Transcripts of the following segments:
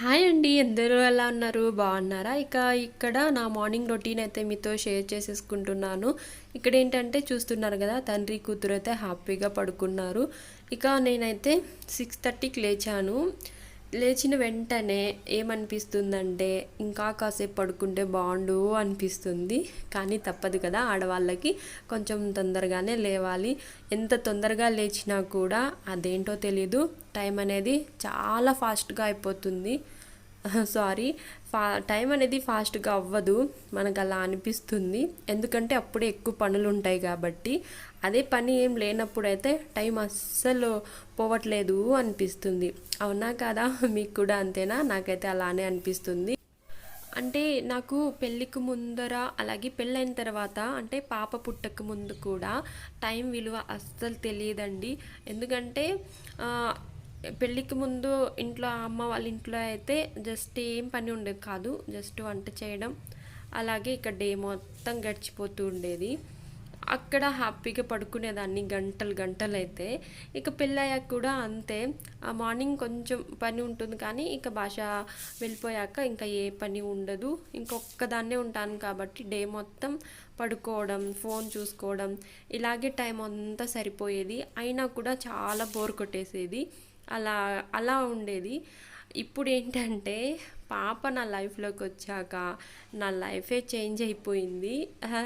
Hi అండి అందరూ ఎలా ఉన్నారు? బాగున్నారా? ఇక ఇక్కడ నా మార్నింగ్ రొటీన్ అయితే మీతో షేర్ చేసేసుకుంటున్నాను. ఇక్కడ ఏంటంటే చూస్తున్నారు కదా తండ్రి కూతురు అయితే హ్యాపీగా పడుకున్నారు. ఇక నేనైతే సిక్స్ థర్టీకి లేచాను. లేచిన వెంటనే ఏమనిపిస్తుందంటే ఇంకా కాసేపు పడుకుంటే బాగుండు అనిపిస్తుంది. కానీ తప్పదు కదా ఆడవాళ్ళకి. కొంచెం తొందరగానే లేవాలి. ఎంత తొందరగా లేచినా కూడా అదేంటో తెలీదు. టైం అనేది చాలా ఫాస్ట్గా అయిపోతుంది. సారీ. ఫా టైం అనేది ఫాస్ట్గా అవ్వదు. మనకు అలా అనిపిస్తుంది. ఎందుకంటే అప్పుడే ఎక్కువ పనులు ఉంటాయి కాబట్టి. అదే పని ఏం లేనప్పుడు అయితే టైం అస్సలు పోవట్లేదు అనిపిస్తుంది. అవునా కదా? మీకు కూడా అంతేనా? నాకైతే అలానే అనిపిస్తుంది. అంటే నాకు పెళ్ళికి ముందర అలాగే పెళ్ళైన తర్వాత అంటే పాప పుట్టక ముందు కూడా టైం విలువ అస్సలు తెలియదండి. ఎందుకంటే పెళ్ళికి ముందు ఇంట్లో అమ్మ వాళ్ళ ఇంట్లో అయితే జస్ట్ ఏం పని ఉండేది కాదు. జస్ట్ వంట చేయడం. అలాగే ఇక్కడ డే మొత్తం గడిచిపోతూ ఉండేది. అక్కడ హ్యాపీగా పడుకునేదాన్ని గంటలు గంటలు అయితే ఇక పెళ్ళయ్యాక కూడా అంతే. ఆ మార్నింగ్ కొంచెం పని ఉంటుంది కానీ ఇక భాష వెళ్ళిపోయాక ఇంకా ఏ పని ఉండదు. ఇంకొక్కదాన్నే ఉంటాను కాబట్టి డే మొత్తం పడుకోవడం ఫోన్ చూసుకోవడం ఇలాగే టైం అంతా సరిపోయేది. అయినా కూడా చాలా బోర్ కొట్టేసేది. అలా అలా ఉండేది. ఇప్పుడు ఏంటంటే పాప నా లైఫ్లోకి వచ్చాక నా లైఫే చేంజ్ అయిపోయింది.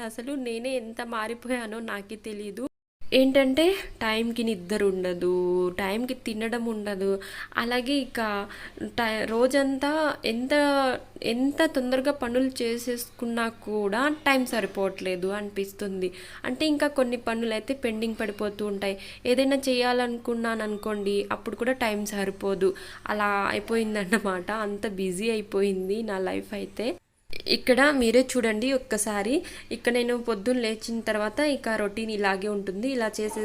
అసలు నేనే ఎంత మారిపోయానో నాకే తెలియదు ఏంటంటే టైంకి నిద్ర ఉండదు టైంకి తినడం ఉండదు. అలాగే ఇక టై రోజంతా ఎంత ఎంత తొందరగా పనులు చేసేసుకున్నా కూడా టైం సరిపోవట్లేదు అనిపిస్తుంది. అంటే ఇంకా కొన్ని పనులు అయితే పెండింగ్ పడిపోతూ ఉంటాయి. ఏదైనా చేయాలనుకున్నాను అనుకోండి అప్పుడు కూడా టైం సరిపోదు. అలా అయిపోయిందన్నమాట. అంత బిజీ అయిపోయింది నా లైఫ్ అయితే. ఇక్కడ మీరే చూడండి ఒక్కసారి. ఇక్కడ నేను పొద్దున్న లేచిన తర్వాత ఇక రొటీన్ ఇలాగే ఉంటుంది. ఇలా చేసే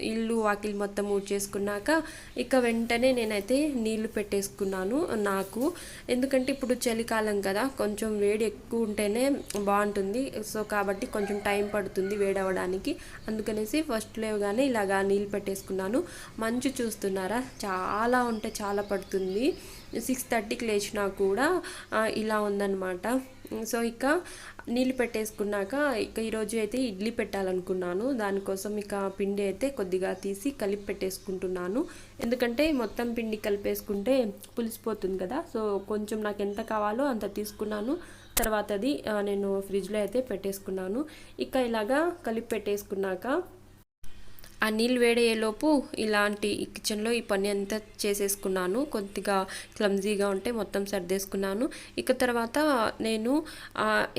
ఇల్లు వాకిలి మొత్తం చేసుకున్నాక ఇక వెంటనే నేనైతే నీళ్ళు పెట్టేసుకున్నాను నాకు. ఎందుకంటే ఇప్పుడు చలికాలం కదా కొంచెం వేడి ఎక్కువ ఉంటేనే బాగుంటుంది. సో కాబట్టి కొంచెం టైం పడుతుంది వేడవడానికి. అందుకనేసి ఫస్ట్ లేవగానే ఇలాగా నీళ్ళు పెట్టేసుకున్నాను. మంచు చూస్తున్నారా? చాలా ఉంటే చాలా పడుతుంది. సిక్స్ థర్టీకి లేచినా కూడా ఇలా ఉందన్నమాట. సో ఇక నీళ్ళు పెట్టేసుకున్నాక ఇక ఈరోజు అయితే ఇడ్లీ పెట్టాలనుకున్నాను. దానికోసం ఇక పిండి అయితే కొద్దిగా తీసి కలిపి పెట్టేసుకుంటున్నాను. ఎందుకంటే మొత్తం పిండి కలిపేసుకుంటే పులిసిపోతుంది కదా. సో కొంచెం నాకు ఎంత కావాలో అంత తీసుకున్నాను. తర్వాత అది నేను ఫ్రిడ్జ్లో అయితే పెట్టేసుకున్నాను. ఇక ఇలాగా కలిపి పెట్టేసుకున్నాక ఆ నీళ్ళు వేడయ్యేలోపు ఇలాంటి ఈ కిచెన్లో ఈ పని అంతా చేసేసుకున్నాను. కొద్దిగా క్లమ్జీగా ఉంటే మొత్తం సర్దేసుకున్నాను. ఇక తర్వాత నేను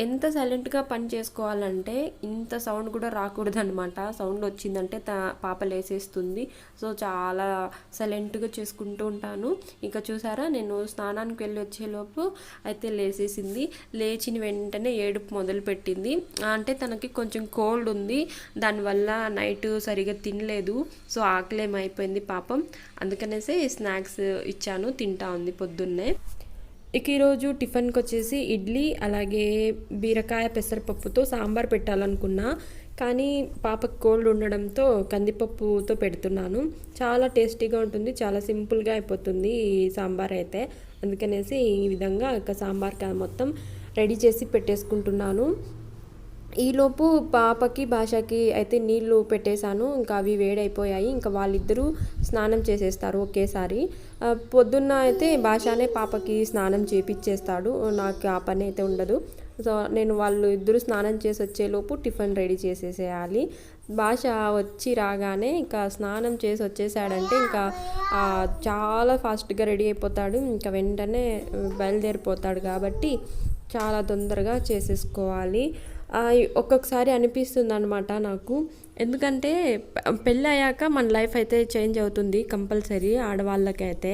ఎంత సైలెంట్గా పని చేసుకోవాలంటే ఇంత సౌండ్ కూడా రాకూడదు అనమాట సౌండ్ వచ్చిందంటే త పాప లేసేస్తుంది. సో చాలా సైలెంట్గా చేసుకుంటూ ఉంటాను. ఇక చూసారా నేను స్నానానికి వెళ్ళి వచ్చేలోపు అయితే లేసేసింది. లేచిన వెంటనే ఏడుపు మొదలుపెట్టింది. అంటే తనకి కొంచెం కోల్డ్ ఉంది. దానివల్ల నైట్ సరిగా తినలేదు. సో ఆకలేమైపోయింది పాపం. అందుకనేసి స్నాక్స్ ఇచ్చాను తింటా ఉంది పొద్దున్నే. ఇక ఈరోజు టిఫిన్కి వచ్చేసి ఇడ్లీ అలాగే బీరకాయ పెసరపప్పుతో సాంబార్ పెట్టాలనుకున్నా. కానీ పాపకు కోల్డ్ ఉండడంతో కందిపప్పుతో పెడుతున్నాను. చాలా టేస్టీగా ఉంటుంది చాలా సింపుల్గా అయిపోతుంది ఈ సాంబార్ అయితే. అందుకనేసి ఈ విధంగా ఇక సాంబార్ మొత్తం రెడీ చేసి పెట్టేసుకుంటున్నాను. ఈలోపు పాపకి భాషకి అయితే నీళ్ళు పెట్టేశాను. ఇంకా అవి వేడైపోయాయి. ఇంకా వాళ్ళిద్దరూ స్నానం చేసేస్తారు ఒకేసారి. పొద్దున్న అయితే భాషనే పాపకి స్నానం చేపిచ్చేస్తాడు. నాకు ఆ పని అయితే ఉండదు. సో నేను వాళ్ళు ఇద్దరు స్నానం చేసి వచ్చేలోపు టిఫిన్ రెడీ చేసేసేయాలి. భాష వచ్చి రాగానే ఇంకా స్నానం చేసి వచ్చేసాడంటే ఇంకా చాలా ఫాస్ట్గా రెడీ అయిపోతాడు. ఇంకా వెంటనే బయలుదేరిపోతాడు కాబట్టి చాలా తొందరగా చేసేసుకోవాలి. ఒక్కొక్కసారి అనిపిస్తుంది అనమాట నాకు. ఎందుకంటే పెళ్ళి అయ్యాక మన లైఫ్ అయితే చేంజ్ అవుతుంది కంపల్సరీ ఆడవాళ్ళకైతే.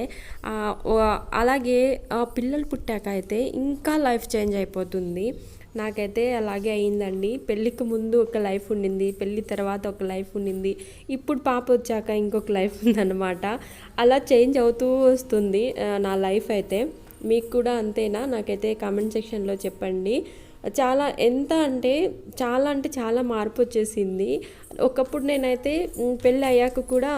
అలాగే ఆ, పిల్లలు పుట్టాక అయితే ఇంకా లైఫ్ చేంజ్ అయిపోతుంది. నాకైతే అలాగే అయిందండి. పెళ్ళికి ముందు ఒక లైఫ్ ఉండింది పెళ్ళి తర్వాత ఒక లైఫ్ ఉండింది. ఇప్పుడు పాప వచ్చాక ఇంకొక లైఫ్ ఉందన్నమాట. అలా చేంజ్ అవుతూ వస్తుంది నా లైఫ్ అయితే. మీకు కూడా అంతేనా? నాకైతే కామెంట్ సెక్షన్లో చెప్పండి. చాలా ఎంత అంటే చాలా అంటే చాలా మార్పు వచ్చేసింది. ఒకప్పుడు నేనైతే పెళ్ళి అయ్యాక కూడా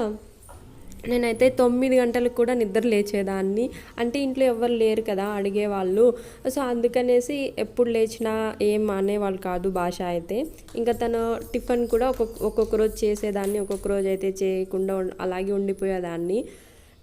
నేనైతే తొమ్మిది గంటలకు కూడా నిద్ర లేచేదాన్ని. అంటే ఇంట్లో ఎవరు లేరు కదా అడిగేవాళ్ళు. సో అందుకనేసి ఎప్పుడు లేచినా ఏం అనేవాళ్ళు కాదు భాష అయితే. ఇంకా తను టిఫిన్ కూడా ఒక్కొక్క ఒక్కొక్క రోజు చేసేదాన్ని ఒక్కొక్క రోజు అయితే చేయకుండా అలాగే ఉండిపోయేదాన్ని.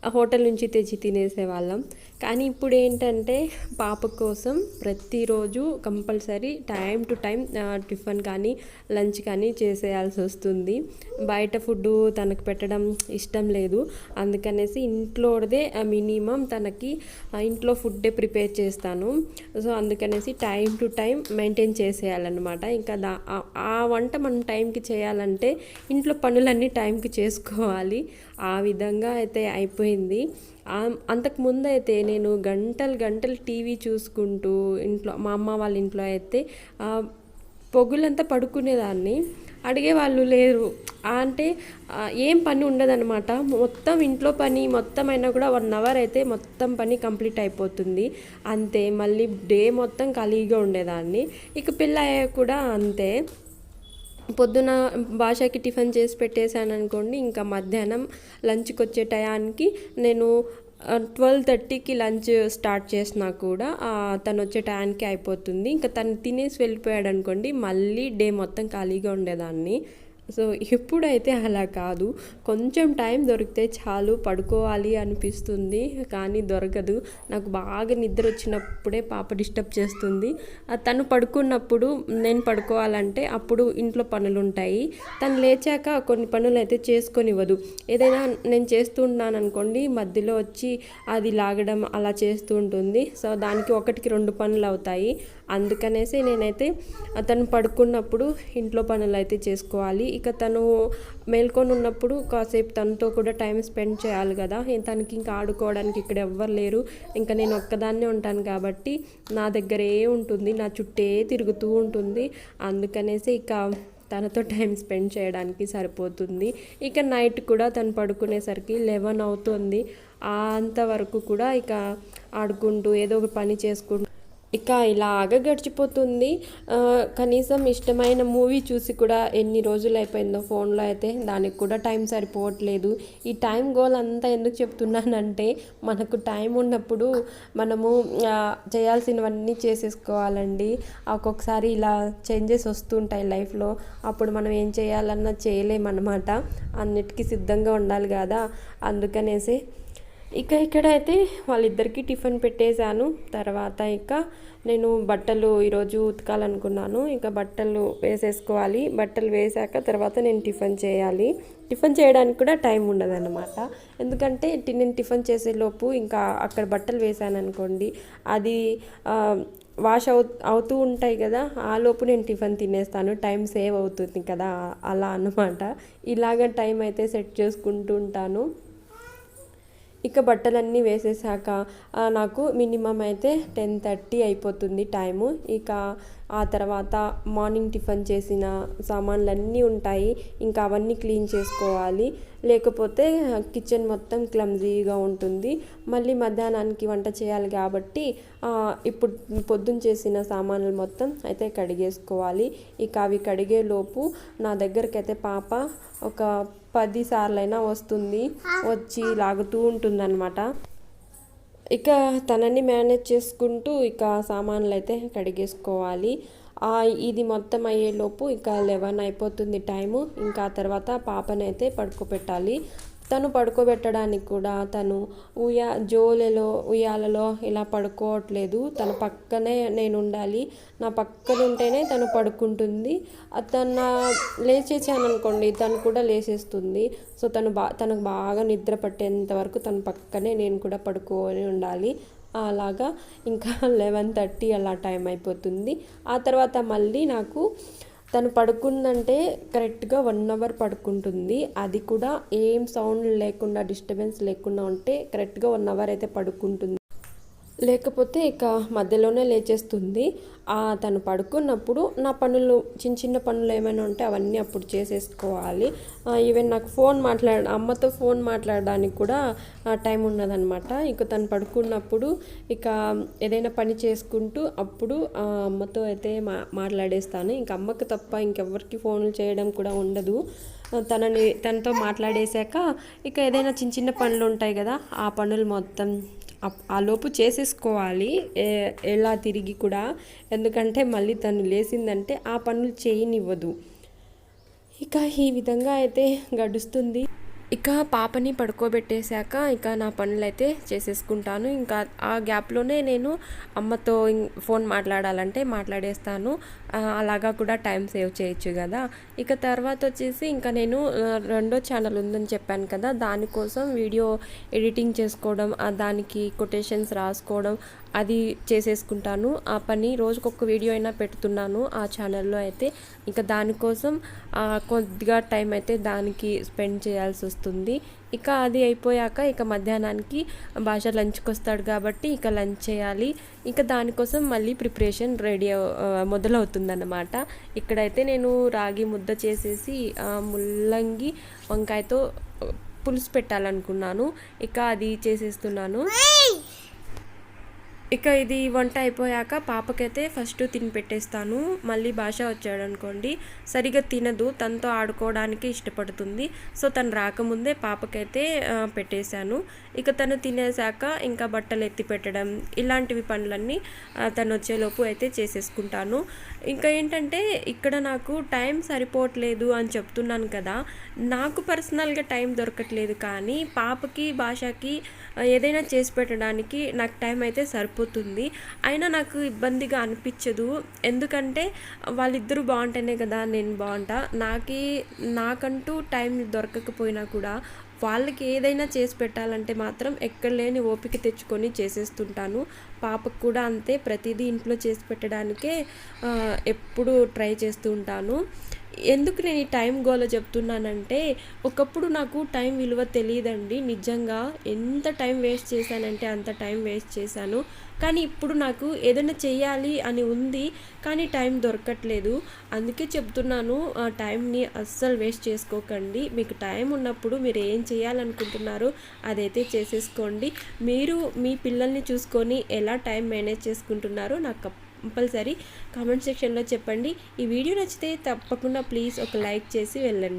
హోటల్ నుంచి తెచ్చి తినేసేవాళ్ళం. కానీ ఇప్పుడు ఏంటంటే పాప కోసం ప్రతిరోజు compulsory time to time tiffin కానీ లంచ్ కానీ చేసేయాల్సి వస్తుంది. బయట ఫుడ్ తనకు పెట్టడం ఇష్టం లేదు. అందుకనేసి ఇంట్లోదే మినిమం తనకి ఇంట్లో ఫుడ్డే ప్రిపేర్ చేస్తాను. సో అందుకనేసి టైం టు టైం మెయింటైన్ చేసేయాలన్నమాట. ఇంకా దా ఆ వంట మనం టైంకి చేయాలంటే ఇంట్లో పనులన్నీ టైంకి చేసుకోవాలి. ఆ విధంగా అయితే అయిపోయింది. అంతకుముందు అంతకు ముందు అయితే నేను గంటలు గంటలు టీవీ చూసుకుంటూ ఇంట్లో మా అమ్మ వాళ్ళ ఇంట్లో అయితే పొగులంతా పడుకునేదాన్ని. అడిగే వాళ్ళు లేరు. అంటే ఏం పని ఉండదన్నమాట. మొత్తం ఇంట్లో పని మొత్తం అయినా కూడా వన్ అవర్ అయితే మొత్తం పని కంప్లీట్ అయిపోతుంది. అంతే. మళ్ళీ డే మొత్తం ఖాళీగా ఉండేదాన్ని. ఇక పిల్ల అయ్యాక కూడా అంతే. పొద్దున భాషకి టిఫిన్ చేసి పెట్టేశాను అనుకోండి ఇంకా మధ్యాహ్నం లంచ్కి వచ్చే టయానికి నేను ట్వెల్వ్ థర్టీకి లంచ్ స్టార్ట్ చేసినా కూడా తను వచ్చే టయానికి అయిపోతుంది. ఇంకా తను తినేసి వెళ్ళిపోయాడు అనుకోండి మళ్ళీ డే మొత్తం ఖాళీగా ఉండేదాన్ని. సో ఇప్పుడైతే అలా కాదు కొంచెం టైం దొరికితే చాలు పడుకోవాలి అనిపిస్తుంది కానీ దొరకదు. నాకు బాగా నిద్ర వచ్చినప్పుడే పాప డిస్టర్బ్ చేస్తుంది. తను పడుకున్నప్పుడు నేను పడుకోవాలంటే అప్పుడు ఇంట్లో పనులు ఉంటాయి తను లేచాక కొన్ని పనులు అయితే చేసుకొనివ్వదు. ఏదైనా నేను చేస్తూ ఉన్నాను అనుకోండి మధ్యలో వచ్చి అది లాగడం అలా చేస్తూ ఉంటుంది. సో దానికి ఒకటికి రెండు పనులు అవుతాయి అందుకనేసి నేనైతే తను పడుకున్నప్పుడు ఇంట్లో పనులు అయితే చేసుకోవాలి. ఇక తను మేల్కొని ఉన్నప్పుడు కాసేపు తనతో కూడా టైం స్పెండ్ చేయాలి కదా. తనకి ఇంకా ఆడుకోవడానికి ఇక్కడ ఎవ్వరు లేరు. ఇంకా నేను ఒక్కదాన్నే ఉంటాను కాబట్టి నా దగ్గరే ఉంటుంది. నా చుట్టే తిరుగుతూ ఉంటుంది. అందుకనేసి ఇక తనతో టైం స్పెండ్ చేయడానికి సరిపోతుంది. ఇక నైట్ కూడా తను పడుకునేసరికి లెవెన్ అవుతుంది. అంతవరకు కూడా ఇక ఆడుకుంటూ ఏదో ఒక పని చేసుకుంటూ ఇక ఇలాగ గడిచిపోతుంది. కనీసం ఇష్టమైన మూవీ చూసి కూడా ఎన్ని రోజులు అయిపోయిందో ఫోన్లో అయితే దానికి కూడా టైం సరిపోవట్లేదు. ఈ టైం గోల్ అంతా ఎందుకు చెప్తున్నానంటే మనకు టైం ఉన్నప్పుడు మనము చేయాల్సినవన్నీ చేసేసుకోవాలండి. ఒక్కొక్కసారి ఇలా చేంజెస్ వస్తుంటాయి లైఫ్లో. అప్పుడు మనం ఏం చేయాలన్నా చేయలేమన్నమాట. అన్నిటికీ సిద్ధంగా ఉండాలి కదా. అందుకనేసి ఇక ఇక్కడైతే వాళ్ళిద్దరికీ టిఫిన్ పెట్టేశాను. తర్వాత ఇక నేను బట్టలు ఈరోజు ఉతకాలనుకున్నాను. ఇక బట్టలు వేసేసుకోవాలి. బట్టలు వేసాక తర్వాత నేను టిఫిన్ చేయాలి. టిఫిన్ చేయడానికి కూడా టైం ఉండదన్నమాట. ఎందుకంటే నేను టిఫిన్ చేసేలోపు ఇంకా అక్కడ బట్టలు వేసాను అనుకోండి అది వాష్ అవు అవుతూ ఉంటాయి కదా ఆ లోపు నేను టిఫిన్ తినేస్తాను. టైం సేవ్ అవుతుంది కదా అలా అన్నమాట. ఇలాగ టైం అయితే సెట్ చేసుకుంటూ ఉంటాను. ఇక బట్టలన్నీ వేసేసాక నాకు మినిమం అయితే టెన్ థర్టీ అయిపోతుంది టైము. ఇక ఆ తర్వాత మార్నింగ్ టిఫిన్ చేసిన సామాన్లన్నీ ఉంటాయి. ఇంకా అవన్నీ క్లీన్ చేసుకోవాలి. లేకపోతే కిచెన్ మొత్తం క్లమ్జీగా ఉంటుంది. మళ్ళీ మధ్యాహ్నానికి వంట చేయాలి కాబట్టి ఇప్పుడు పొద్దున్న చేసిన సామాన్లు మొత్తం అయితే కడిగేసుకోవాలి. ఇక అవి కడిగే లోపు నా దగ్గరికి అయితే పాప ఒక పది సార్లైనా వస్తుంది వచ్చి లాగుతూ ఉంటుందన్నమాట. ఇక తనని మేనేజ్ చేసుకుంటూ ఇక సామాన్లు అయితే కడిగేసుకోవాలి ఇది మొత్తం అయ్యేలోపు ఇక లెవెన్ అయిపోతుంది టైము. ఇంకా తర్వాత పాపనైతే పడుకోబెట్టాలి తను పడుకోబెట్టడానికి కూడా తను ఉయా జోలెలో ఉయ్యాలలో ఇలా పడుకోవట్లేదు. తన పక్కనే నేను ఉండాలి నా పక్కన ఉంటేనే తను పడుకుంటుంది. తను తన లేచేసాను అనుకోండి తను కూడా లేచేస్తుంది సో తను బా తనకు బాగా నిద్ర పట్టేంత వరకు తన పక్కనే నేను కూడా పడుకొని ఉండాలి. అలాగా. ఇంకా లెవెన్ థర్టీ అలా టైం అయిపోతుంది. ఆ తర్వాత మళ్ళీ నాకు తను పడుకుందంటే కరెక్ట్గా వన్ అవర్ పడుకుంటుంది. అది కూడా ఏం సౌండ్ లేకుండా డిస్టర్బెన్స్ లేకుండా ఉంటే కరెక్ట్గా వన్ అవర్ అయితే పడుకుంటుంది. లేకపోతే ఇక మధ్యలోనే లేచేస్తుంది. తను పడుకున్నప్పుడు నా పనులు చిన్న చిన్న పనులు ఏమైనా ఉంటే అవన్నీ అప్పుడు చేసేసుకోవాలి. ఈవెన్ నాకు ఫోన్ మాట్లాడ అమ్మతో ఫోన్ మాట్లాడడానికి కూడా టైం ఉన్నదనమాట ఇక తను పడుకున్నప్పుడు ఇక ఏదైనా పని చేసుకుంటూ అప్పుడు అమ్మతో అయితే మా మాట్లాడేస్తాను. ఇంక అమ్మకి తప్ప ఇంకెవ్వరికి ఫోన్లు చేయడం కూడా ఉండదు. తనని తనతో మాట్లాడేశాక ఇక ఏదైనా చిన్న చిన్న పనులు ఉంటాయి కదా ఆ పనులు మొత్తం ఆ లోపు చేసేసుకోవాలి. ఎలా తిరిగి కూడా. ఎందుకంటే మళ్ళీ తను లేచిందంటే ఆ పనులు చేయనివ్వదు. ఇక ఈ విధంగా అయితే గడుస్తుంది. ఇక పాపని పడుకోబెట్టేశాక ఇక నా పనులైతే చేసేసుకుంటాను. ఇంకా ఆ గ్యాప్లోనే నేను అమ్మతో ఇం- ఫోన్ మాట్లాడాలంటే మాట్లాడేస్తాను. అలాగా కూడా టైం సేవ్ చేయొచ్చు కదా. ఇక తర్వాత వచ్చేసి ఇంకా నేను రెండో ఛానల్ ఉందని చెప్పాను కదా దానికోసం వీడియో ఎడిటింగ్ చేసుకోవడం దానికి కొటేషన్స్ రాసుకోవడం అది చేసేసుకుంటాను. ఆ పని రోజుకొక వీడియో అయినా పెడుతున్నాను ఆ ఛానల్లో అయితే. ఇంకా దానికోసం కొద్దిగా టైం అయితే దానికి స్పెండ్ చేయాల్సి వస్తుంది. ఇక అది అయిపోయాక ఇక మధ్యాహ్నానికి భాష లంచ్కి వస్తాడు కాబట్టి ఇక లంచ్ చేయాలి. ఇక దానికోసం మళ్ళీ ప్రిపరేషన్ రెడీ మొదలవుతుందన్నమాట. ఇక్కడైతే నేను రాగి ముద్ద చేసేసి ముల్లంగి వంకాయతో పులుసు పెట్టాలనుకున్నాను. ఇక అది చేసేస్తున్నాను. ఇక ఇది వంట అయిపోయాక పాపకైతే ఫస్ట్ తిని పెట్టేస్తాను మళ్ళీ భాష వచ్చాడు అనుకోండి సరిగా తినదు తనతో ఆడుకోవడానికి ఇష్టపడుతుంది. సో తను రాకముందే పాపకైతే పెట్టేశాను. ఇక తను తినేశాక ఇంకా బట్టలు ఎత్తి పెట్టడం ఇలాంటివి పనులన్నీ తను వచ్చేలోపు అయితే చేసేసుకుంటాను. ఇంకా ఏంటంటే ఇక్కడ నాకు టైం సరిపోవట్లేదు అని చెప్తున్నాను కదా. నాకు పర్సనల్గా టైం దొరకట్లేదు కానీ పాపకి భాషకి ఏదైనా చేసి పెట్టడానికి నాకు టైం అయితే సరిపోతుంది అయినా నాకు ఇబ్బందిగా అనిపించదు. ఎందుకంటే వాళ్ళిద్దరూ బాగుంటేనే కదా నేను బాగుంటా. నాకి నాకంటూ టైం దొరకకపోయినా కూడా వాళ్ళకి ఏదైనా చేసి పెట్టాలంటే మాత్రం ఎక్కడ లేని ఓపిక తెచ్చుకొని చేసేస్తుంటాను. పాపకు కూడా అంతే. ప్రతిదీ ఇంట్లో చేసి పెట్టడానికే ఎప్పుడు ట్రై చేస్తూ ఉంటాను. ఎందుకు నేను ఈ టైం గోల చెప్తున్నానంటే ఒకప్పుడు నాకు టైం విలువ తెలియదండి. నిజంగా ఎంత టైం వేస్ట్ చేశానంటే అంత టైం వేస్ట్ చేశాను. కానీ ఇప్పుడు నాకు ఏదైనా చేయాలి అని ఉంది కానీ టైం దొరకట్లేదు. అందుకే చెప్తున్నాను ఆ టైంని అస్సలు వేస్ట్ చేసుకోకండి. మీకు టైం ఉన్నప్పుడు మీరు ఏం చేయాలనుకుంటున్నారో అదైతే చేసేసుకోండి. మీరు మీ పిల్లల్ని చూసుకొని ఎలా టైం మేనేజ్ చేసుకుంటున్నారో నాకు కంపల్సరీ కామెంట్ సెక్షన్లో చెప్పండి. ఈ వీడియో నచ్చితే తప్పకుండా ప్లీజ్ ఒక లైక్ చేసి వెళ్ళండి.